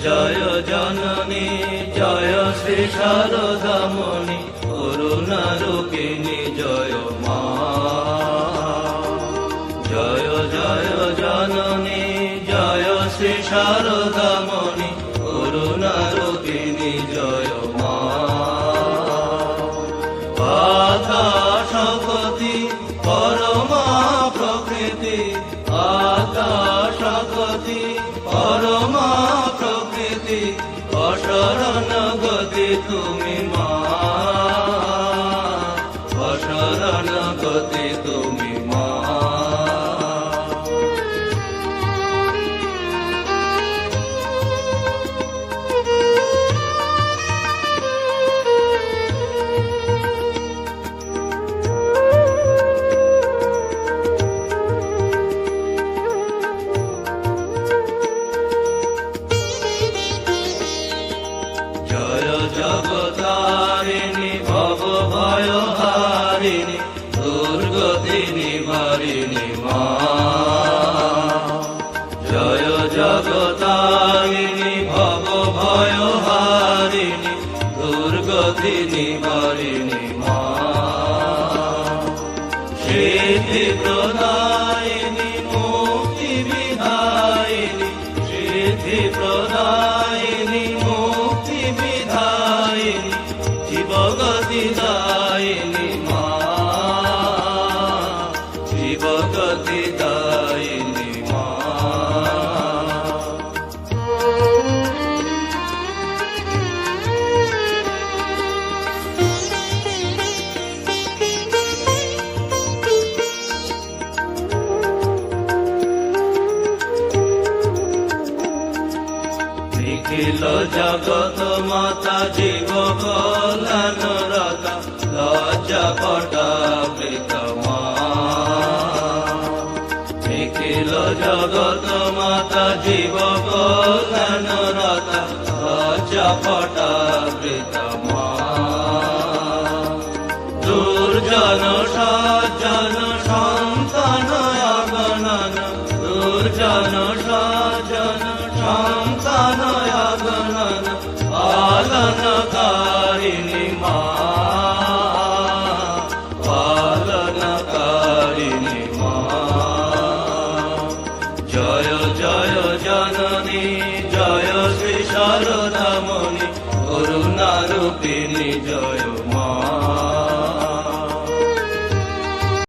জয় জননী, জয় শ্রী শারদামণি করুণা রূপিণী জয় মা। জয় জয় জননী, জয় শ্রী শারদামণি করুণা রূপিণী জয় মা আকাশপতি পরমা প্রকৃতি দুর্গতি মারিনি মা। জয় জগতারিণী ভব ভয় হারিণী দুর্গতিনি মারিনি মা। সিদ্ধি প্রদায়িনী নিখিল জগত মাতা জীব কলানুরতা লজ্জা পটাবৃতমা নিখিল জগত মাতা জীব কলানুরতা লজ্জা পটাবৃতমা দুর্জন সজ্জন সন্তান আগনন দুর্জন সজ্জন পালনকারিণী মা পালনকারিণী মা জয় জয় জননী জয় শ্রী সরদামণি করুণারূপিণী জয়